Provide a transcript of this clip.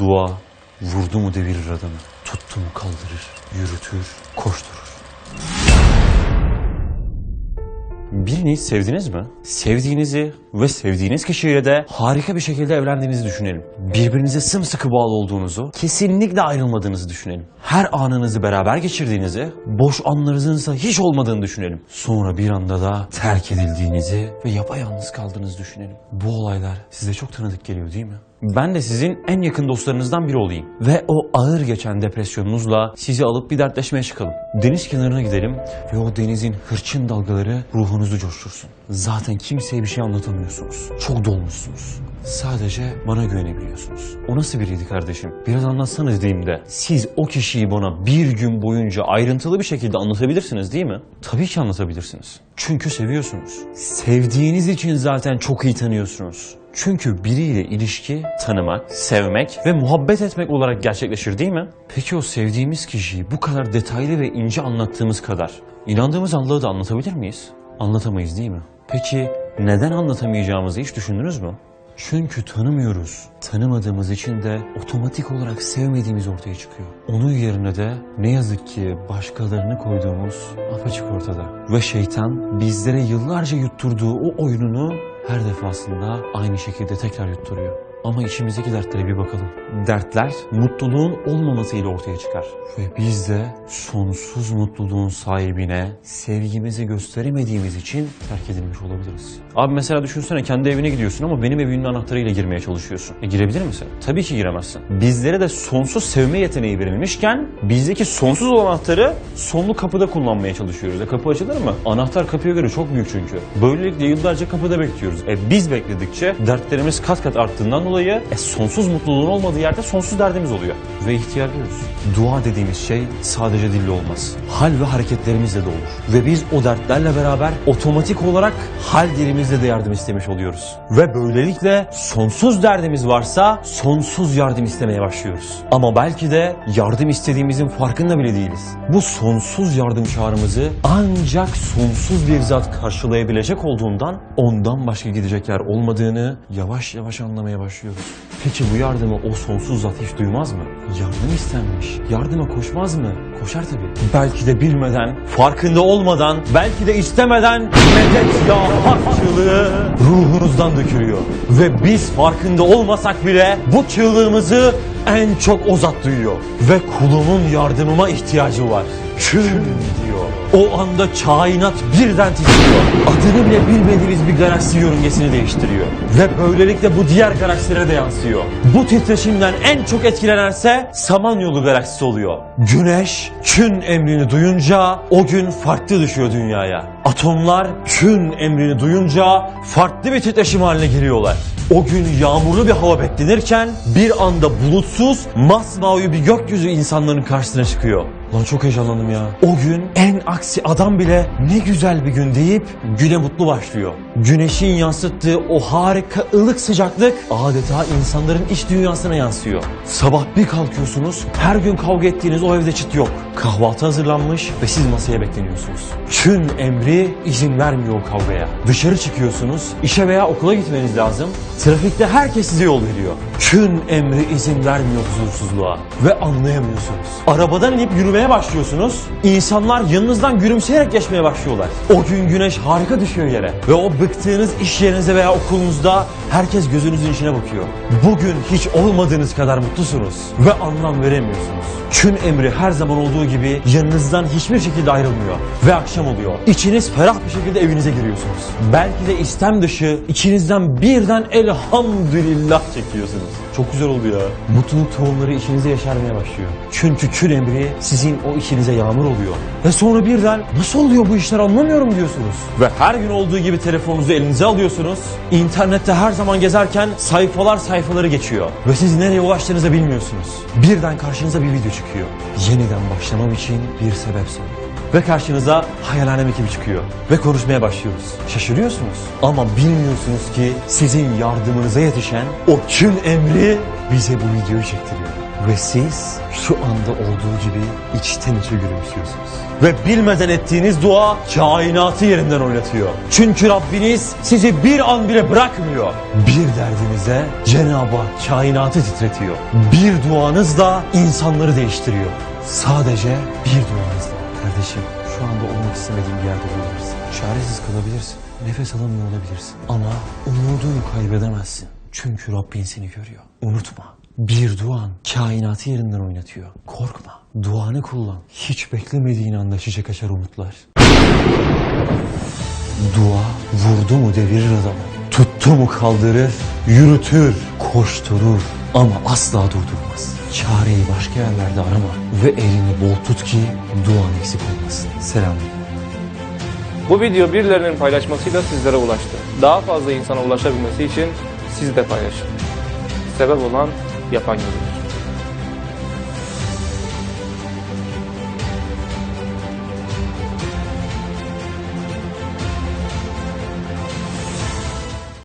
Dua vurdu mu devirir adamı. Tuttu mu kaldırır, yürütür, koşturur. Birini sevdiniz mi? Sevdiğinizi ve sevdiğiniz kişiyle de harika bir şekilde evlendiğinizi düşünelim. Birbirinize sımsıkı bağlı olduğunuzu, kesinlikle ayrılmadığınızı düşünelim. Her anınızı beraber geçirdiğinizi, boş anlarınızın ise hiç olmadığını düşünelim. Sonra bir anda da terk edildiğinizi ve yapayalnız kaldığınızı düşünelim. Bu olaylar size çok tanıdık geliyor değil mi? Ben de sizin en yakın dostlarınızdan biri olayım. Ve o ağır geçen depresyonunuzla sizi alıp bir dertleşmeye çıkalım. Deniz kenarına gidelim ve o denizin hırçın dalgaları ruhunuzu coştursun. Zaten kimseye bir şey anlatamıyorsunuz. Çok dolmuşsunuz. Sadece bana güvenebiliyorsunuz. O nasıl biriydi kardeşim? Biraz anlatsana dediğimde siz o kişiyi bana bir gün boyunca ayrıntılı bir şekilde anlatabilirsiniz değil mi? Tabii ki anlatabilirsiniz. Çünkü seviyorsunuz. Sevdiğiniz için zaten çok iyi tanıyorsunuz. Çünkü biriyle ilişki tanımak, sevmek ve muhabbet etmek olarak gerçekleşir değil mi? Peki o sevdiğimiz kişiyi bu kadar detaylı ve ince anlattığımız kadar inandığımız Allah'ı da anlatabilir miyiz? Anlatamayız değil mi? Peki neden anlatamayacağımızı hiç düşündünüz mü? Çünkü tanımıyoruz. Tanımadığımız için de otomatik olarak sevmediğimiz ortaya çıkıyor. Onun yerine de ne yazık ki başkalarını koyduğumuz apaçık ortada. Ve şeytan bizlere yıllarca yutturduğu o oyununu her defasında aynı şekilde tekrar yutturuyor. Ama içimizdeki dertlere bir bakalım. Dertler mutluluğun olmamasıyla ortaya çıkar. Ve biz de sonsuz mutluluğun sahibine sevgimizi gösteremediğimiz için terk edilmiş olabiliriz. Abi mesela düşünsene kendi evine gidiyorsun ama benim evimin anahtarıyla girmeye çalışıyorsun. E girebilir misin? Tabii ki giremezsin. Bizlere de sonsuz sevme yeteneği verilmişken bizdeki sonsuz olan anahtarı sonlu kapıda kullanmaya çalışıyoruz. E kapı açılır mı? Anahtar kapıya göre çok büyük çünkü. Böylelikle yıllarca kapıda bekliyoruz. E biz bekledikçe dertlerimiz kat kat arttığından dolayı e, sonsuz mutluluğun olmadığı yerde sonsuz derdimiz oluyor. Ve ihtiyarlıyoruz. Dua dediğimiz şey sadece dille olmaz. Hal ve hareketlerimizle de olur. Ve biz o dertlerle beraber otomatik olarak hal dilimizle de yardım istemiş oluyoruz. Ve böylelikle sonsuz derdimiz varsa sonsuz yardım istemeye başlıyoruz. Ama belki de yardım istediğimizin farkında bile değiliz. Bu sonsuz yardım çağrımızı ancak sonsuz bir zat karşılayabilecek olduğundan ondan başka gidecek yer olmadığını yavaş yavaş anlamaya başlıyoruz. Peki bu yardımı o sonsuz zat hiç duymaz mı? Yardım istenmiş. Yardıma koşmaz mı? Koşar tabii. Belki de bilmeden, farkında olmadan, belki de istemeden medet ya hak çığlığı ruhunuzdan dökülüyor. Ve biz farkında olmasak bile bu çığlığımızı en çok o zat duyuyor. Ve kulumun yardımıma ihtiyacı var. Küm diyor. O anda kainat birden titriyor. Adını bile bilmediğimiz bir galaksi yörüngesini değiştiriyor. Ve böylelikle bu diğer galaksilere de yansıyor. Bu titreşimden en çok etkilenense Samanyolu galaksisi oluyor. Güneş kün emrini duyunca o gün farklı düşüyor dünyaya. Atomlar kün emrini duyunca farklı bir titreşim haline giriyorlar. O gün yağmurlu bir hava beklenirken bir anda bulutsuz, masmavi bir gökyüzü insanların karşısına çıkıyor. Lan çok heyecanlandım ya. O gün en aksi adam bile ne güzel bir gün deyip güne mutlu başlıyor. Güneşin yansıttığı o harika ılık sıcaklık adeta insanların iç dünyasına yansıyor. Sabah bir kalkıyorsunuz, her gün kavga ettiğiniz o evde çıt yok. Kahvaltı hazırlanmış ve siz masaya bekleniyorsunuz. Kün emri izin vermiyor o kavgaya. Dışarı çıkıyorsunuz, işe veya okula gitmeniz lazım. Trafikte herkes size yol veriyor. Kün emri izin vermiyor huzursuzluğa ve anlayamıyorsunuz. Arabadan inip yürümeye başlıyorsunuz. İnsanlar yanınızdan gülümseyerek geçmeye başlıyorlar. O gün güneş harika düşüyor yere ve o bıktığınız iş yerinize veya okulunuzda herkes gözünüzün içine bakıyor. Bugün hiç olmadığınız kadar mutlusunuz ve anlam veremiyorsunuz. Kün emri her zaman olduğu gibi yanınızdan hiçbir şekilde ayrılmıyor ve akşam oluyor. İçiniz ferah bir şekilde evinize giriyorsunuz. Belki de istem dışı içinizden birden elhamdülillah çekiyorsunuz. Çok güzel oldu ya. Mutluluk tohumları içinizde yeşermeye başlıyor. Çünkü kün emri sizin o içinize yağmur oluyor. Ve sonra birden nasıl oluyor bu işler anlamıyorum diyorsunuz. Ve her gün olduğu gibi telefonunuzu elinize alıyorsunuz. İnternette her zaman gezerken sayfalar sayfaları geçiyor. Ve siz nereye ulaştığınızı bilmiyorsunuz. Birden karşınıza bir video çıkıyor. Yeniden başlamam için bir sebep sanıyor. Ve karşınıza hayalhanem ekibi çıkıyor. Ve konuşmaya başlıyoruz. Şaşırıyorsunuz. Ama bilmiyorsunuz ki sizin yardımınıza yetişen o kün emri bize bu videoyu çektiriyor. Ve siz şu anda olduğu gibi içten içe gülümsüyorsunuz. Ve bilmeden ettiğiniz dua kainatı yerinden oynatıyor. Çünkü Rabbiniz sizi bir an bile bırakmıyor. Bir derdinize Cenab-ı Hak kainatı titretiyor. Bir duanızla insanları değiştiriyor. Sadece bir duanızla. Kardeşim şu anda olmak istemediğin bir yerde olabilirsin. Çaresiz kalabilirsin. Nefes alamıyor olabilirsin. Ama umudunu kaybedemezsin. Çünkü Rabbin seni görüyor. Unutma. Bir duan kainatı yerinden oynatıyor. Korkma. Duanı kullan. Hiç beklemediğin anda çiçek açar umutlar. Dua vurdu mu devirir adamı. Tuttu mu kaldırır, yürütür, koşturur ama asla durdurmaz. Çareyi başka yerlerde arama ve elini bol tut ki duan eksik olmasın. Selam. Bu video birilerinin paylaşmasıyla sizlere ulaştı. Daha fazla insana ulaşabilmesi için siz de paylaşın. Sebep olan yapan gibi.